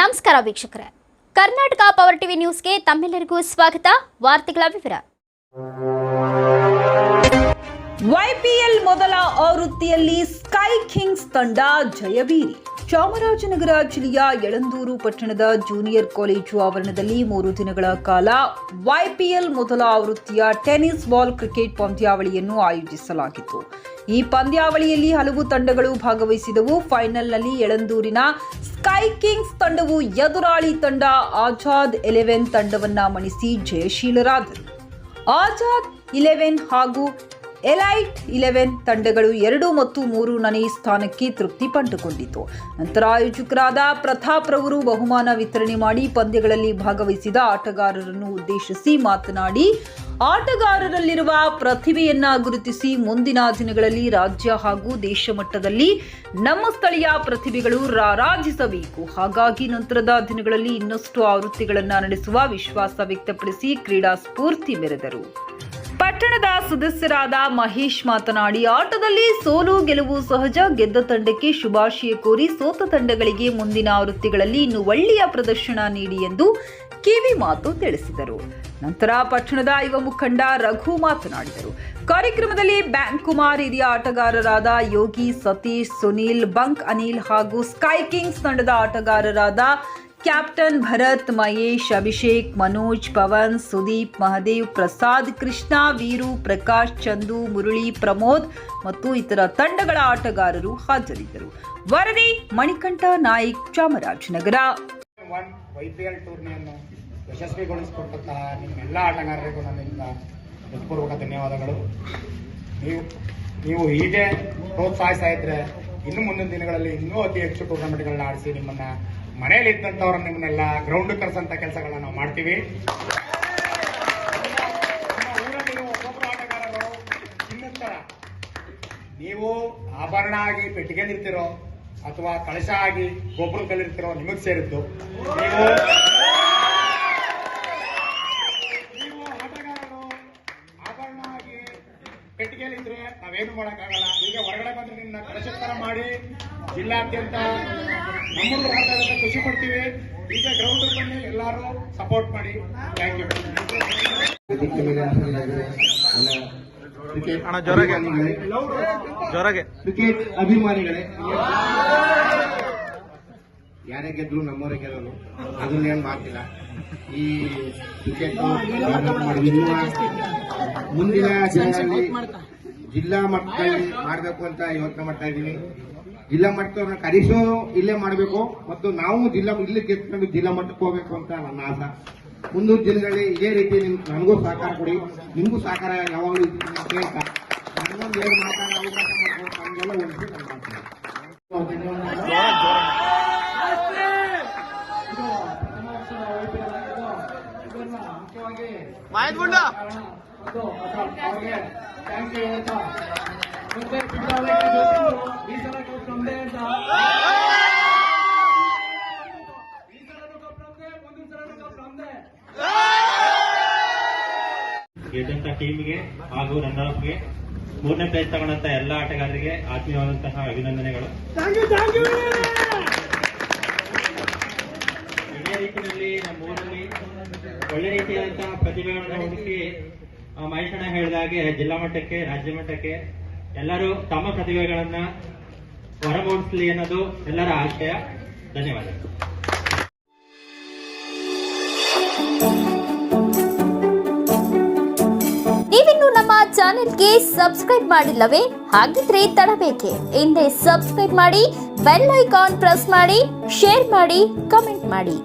ನಮಸ್ಕಾರ ವೀಕ್ಷಕರೇ. Karnataka power TV ನ್ಯೂಸ್ಗೆ ತಮ್ಮೆಲ್ಲರಿಗೂ ಸ್ವಾಗತ. ವಾರ್ತೆಗಳ ವಿವರ. ವೈಪಿಎಲ್ ಮೊದಲ ಆವೃತ್ತಿಯಲ್ಲಿ ಸ್ಕೈ ಕಿಂಗ್ಸ್ ತಂಡ ಜಯಬೀರಿ ಚಾಮರಾಜನಗರ ಜಿಲ್ಲೆಯ ಯಳಂದೂರು ಪಟ್ಟಣದ ಜೂನಿಯರ್ ಕಾಲೇಜು ಆವರಣದಲ್ಲಿ ಮೂರು ದಿನಗಳ ಕಾಲ ವೈಪಿಎಲ್ ಮೊದಲ ಆವೃತ್ತಿಯ ಟೆನಿಸ್ ಬಾಲ್ ಕ್ರಿಕೆಟ್ ಪಂದ್ಯಾವಳಿಯನ್ನು ಆಯೋಜಿಸಲಾಗಿತ್ತು. ಈ ಪಂದ್ಯಾವಳಿಯಲ್ಲಿ ಹಲವು ತಂಡಗಳು ಭಾಗವಹಿಸಿದವು. ಫೈನಲ್ನಲ್ಲಿ ಯಳಂದೂರಿನ ಸ್ಕೈ ಕಿಂಗ್ಸ್ ತಂಡವು ಎದುರಾಳಿ ತಂಡ ಆಜಾದ್ ಎಲೆವೆನ್ ತಂಡವನ್ನ ಮಣಿಸಿ ಜಯಶೀಲರಾದರು. ಆಜಾದ್ ಇಲೆವೆನ್ ಹಾಗೂ ಎಲೈಟ್ ಇಲೆವೆನ್ ತಂಡಗಳು ಎರಡು ಮತ್ತು ಮೂರು ನನೇ ಸ್ಥಾನಕ್ಕೆ ತೃಪ್ತಿ ಪಂಡುಕೊಂಡಿತು ನಂತರ ಆಯೋಜಕರಾದ ಪ್ರತಾಪ್ ರವರು ಬಹುಮಾನ ವಿತರಣೆ ಮಾಡಿ ಪಂದ್ಯಗಳಲ್ಲಿ ಭಾಗವಹಿಸಿದ ಆಟಗಾರರನ್ನು ಉದ್ದೇಶಿಸಿ ಮಾತನಾಡಿ, ಆಟಗಾರರಲ್ಲಿರುವ ಪ್ರತಿಭೆಯನ್ನ ಗುರುತಿಸಿ ಮುಂದಿನ ದಿನಗಳಲ್ಲಿ ರಾಜ್ಯ ಹಾಗೂ ದೇಶ ಮಟ್ಟದಲ್ಲಿ ನಮ್ಮ ಸ್ಥಳೀಯ ಪ್ರತಿಭೆಗಳು ರಾರಾಜಿಸಬೇಕು. ಹಾಗಾಗಿ ನಂತರದ ದಿನಗಳಲ್ಲಿ ಇನ್ನಷ್ಟು ಆವೃತ್ತಿಗಳನ್ನು ನಡೆಸುವ ವಿಶ್ವಾಸ ವ್ಯಕ್ತಪಡಿಸಿ ಕ್ರೀಡಾ ಸ್ಫೂರ್ತಿ ಮೆರೆದರು. ಪಟ್ಟಣದ ಸದಸ್ಯರಾದ ಮಹೇಶ್ ಮಾತನಾಡಿ, ಆಟದಲ್ಲಿ ಸೋಲು ಗೆಲುವು ಸಹಜ, ಗೆದ್ದ ತಂಡಕ್ಕೆ ಶುಭಾಶಯ ಕೋರಿ ಸೋತ ತಂಡಗಳಿಗೆ ಮುಂದಿನ ಆವೃತ್ತಿಗಳಲ್ಲಿ ಇನ್ನು ಒಳ್ಳೆಯ ಪ್ರದರ್ಶನ ನೀಡಿ ಎಂದು ಕಿವಿ ಮಾತು ತಿಳಿಸಿದರು. ನಂತರ ಪಟ್ಟಣದ ಯುವ ಮುಖಂಡ ರಘು ಮಾತನಾಡಿದರು. ಕಾರ್ಯಕ್ರಮದಲ್ಲಿ ಬ್ಯಾಂಕ್ ಕುಮಾರ್ ಹಿರಿಯ ಆಟಗಾರರಾದ ಯೋಗಿ ಸತೀಶ್, ಸುನೀಲ್, ಬಂಕ್ ಅನಿಲ್ ಹಾಗೂ ಸ್ಕೈ ಕಿಂಗ್ಸ್ ತಂಡದ ಆಟಗಾರರಾದ ಕ್ಯಾಪ್ಟನ್ ಭರತ್, ಮಹೇಶ್, ಅಭಿಷೇಕ್, ಮನೋಜ್ ಪವನ್, ಸುದೀಪ್, ಮಹದೇವ್, ಪ್ರಸಾದ್, ಕೃಷ್ಣ, ವೀರು, ಪ್ರಕಾಶ್, ಚಂದು, ಮುರಳಿ, ಪ್ರಮೋದ್ ಮತ್ತು ಇತರ ತಂಡಗಳ ಆಟಗಾರರು ಹಾಜರಿದ್ದರು. ವರದಿ, ಮಣಿಕಂಠ ನಾಯಕ್, ಚಾಮರಾಜನಗರ. ಟೂರ್ನಿಯನ್ನು ಯಶಸ್ವಿಗೊಳಿಸಿಕೊಟ್ಟಂತಹ ನಿಮ್ಮೆಲ್ಲ ಆಟಗಾರರಿಗೂ ನನ್ನಿಂದ ಹೃತ್ಪೂರ್ವಕ ಧನ್ಯವಾದಗಳು. ನೀವು ನೀವು ಹೀಗೆ ಪ್ರೋತ್ಸಾಹಿಸ್ತಾ ಇದ್ರೆ ಇನ್ನು ಮುಂದಿನ ದಿನಗಳಲ್ಲಿ ಇನ್ನೂ ಅತಿ ಹೆಚ್ಚು ಟೂರ್ನಮೆಂಟ್ಗಳನ್ನ ಆಡಿಸಿ ನಿಮ್ಮನ್ನ ಮನೆಯಲ್ಲಿ ಇದ್ದಂಥವ್ರನ್ನ ನಿಮ್ಮನ್ನೆಲ್ಲ ಗ್ರೌಂಡ್ ಕರೆಸಂತ ಕೆಲಸಗಳನ್ನ ನಾವು ಮಾಡ್ತೀವಿ. ನೀವು ಆಭರಣ ಆಗಿ ಪೆಟ್ಟಿಗೆಲಿರ್ತಿರೋ ಅಥವಾ ಕಳಶ ಆಗಿ ಗೊಬ್ಬರ ನಿಮಗೆ ಸೇರಿದ್ದು. ನೀವು ಆಟಗಾರರು ಆಭರಣ ಆಗಿ ಪೆಟ್ಟಿಗೆಲಿದ್ರೆ ನಾವೇನು ಮಾಡಕ್ಕಾಗಲ್ಲ. ಈಗ ಹೊರಗಡೆ ಬಂದ್ರೆ ನಿನ್ನ ಕಳಶದ ಥರ ಮಾಡಿ ಜಿಲ್ಲಾದ್ಯಂತ ನಮ್ಮನ್ನು ಮಾಡ್ತಾ ಖುಷಿ ಪಡ್ತೀವಿ. ಈಗ ಗ್ರೌಂಡ್ ಬನ್ನಿ ಎಲ್ಲರೂ ಸಪೋರ್ಟ್ ಮಾಡಿ. ಥ್ಯಾಂಕ್ ಯು ಕ್ರಿಕೆಟ್ ಅಭಿಮಾನಿಗಳೇ. ಯಾರೇ ಗೆದ್ರು ನಮ್ಮವರೇ ಗೆಲ್ಲರು ಅದನ್ನ ಏನ್ ಮಾಡ್ತಿಲ್ಲ. ಈ ಕ್ರಿಕೆಟ್ ಮುಂದಿನ ದಿನಗಳಲ್ಲಿ ಜಿಲ್ಲಾ ಮಟ್ಟದಲ್ಲಿ ಮಾಡಬೇಕು ಅಂತ ಯೋಚನೆ ಮಾಡ್ತಾ ಇದ್ದೀನಿ. ಜಿಲ್ಲಾ ಮಟ್ಟದವ್ರನ್ನ ಕರೆಸೋ ಇಲ್ಲೇ ಮಾಡಬೇಕು. ಮತ್ತು ನಾವು ಜಿಲ್ಲಾ ಇಲ್ಲಿ ಗೆದ್ಕೊಂಡು ಜಿಲ್ಲಾ ಮಟ್ಟಕ್ಕೆ ಹೋಗ್ಬೇಕು ಅಂತ ನನ್ನ ಆಸೆ. ಮುಂದಿನ ದಿನಗಳಲ್ಲಿ ಇದೇ ರೀತಿ ನನಗೂ ಸಹಕಾರ ಕೊಡಿ. ನಿಮಗೂ ಸಹಕಾರ ಯಾವಾಗಲೂ ಕೇಳ್ತಾ ನನ್ನೊಂದು ಏನು ಮಾತಾಡೋ ಅವಕಾಶ ಮಾಡ್ಕೊಂಡು ನಮಗೆಲ್ಲ ಒಂದು ಗೆದ್ದಂತ ಟೀಮ್ಗೆ ಹಾಗೂ ರನ್ನರ್ಗೆ ಮೂರನೇ ಪ್ಲೇಸ್ ತಗೊಂಡಂತ ಎಲ್ಲ ಆಟಗಾರರಿಗೆ ಆತ್ಮೀಯವಾದಂತಹ ಅಭಿನಂದನೆಗಳು. ಇದೇ ರೀತಿಯಲ್ಲಿ ನಮ್ಮ ಊರಲ್ಲಿ ಒಳ್ಳೆ ರೀತಿಯಾದಂತಹ ಪ್ರತಿಭೆಗಳನ್ನು ಹುಡುಕಿ ಮಹೇಶಣ್ಣ ಹೇಳಿದ ಹಾಗೆ ಜಿಲ್ಲಾ ಮಟ್ಟಕ್ಕೆ, ರಾಜ್ಯ ಮಟ್ಟಕ್ಕೆ ಎಲ್ಲರೂ ತಮ್ಮ ಪ್ರತಿಭೆಗಳನ್ನ ಹೊರಮೂಡಿಸಲಿ ಅನ್ನೋದು ಎಲ್ಲರ ಆಶಯ. ಧನ್ಯವಾದ ನೀವಿನ್ನು ನಮ್ಮ ಚಾನೆಲ್ಗೆ ಸಬ್ಸ್ಕ್ರೈಬ್ ಮಾಡಿಲ್ಲವೇ? ಹಾಗಿದ್ರೆ ತಡಬೇಕೆ. ಹಿಂದೆ ಸಬ್ಸ್ಕ್ರೈಬ್ ಮಾಡಿ, ಬೆಲ್ ಐಕಾನ್ ಪ್ರೆಸ್ ಮಾಡಿ, ಶೇರ್ ಮಾಡಿ, ಕಮೆಂಟ್ ಮಾಡಿ.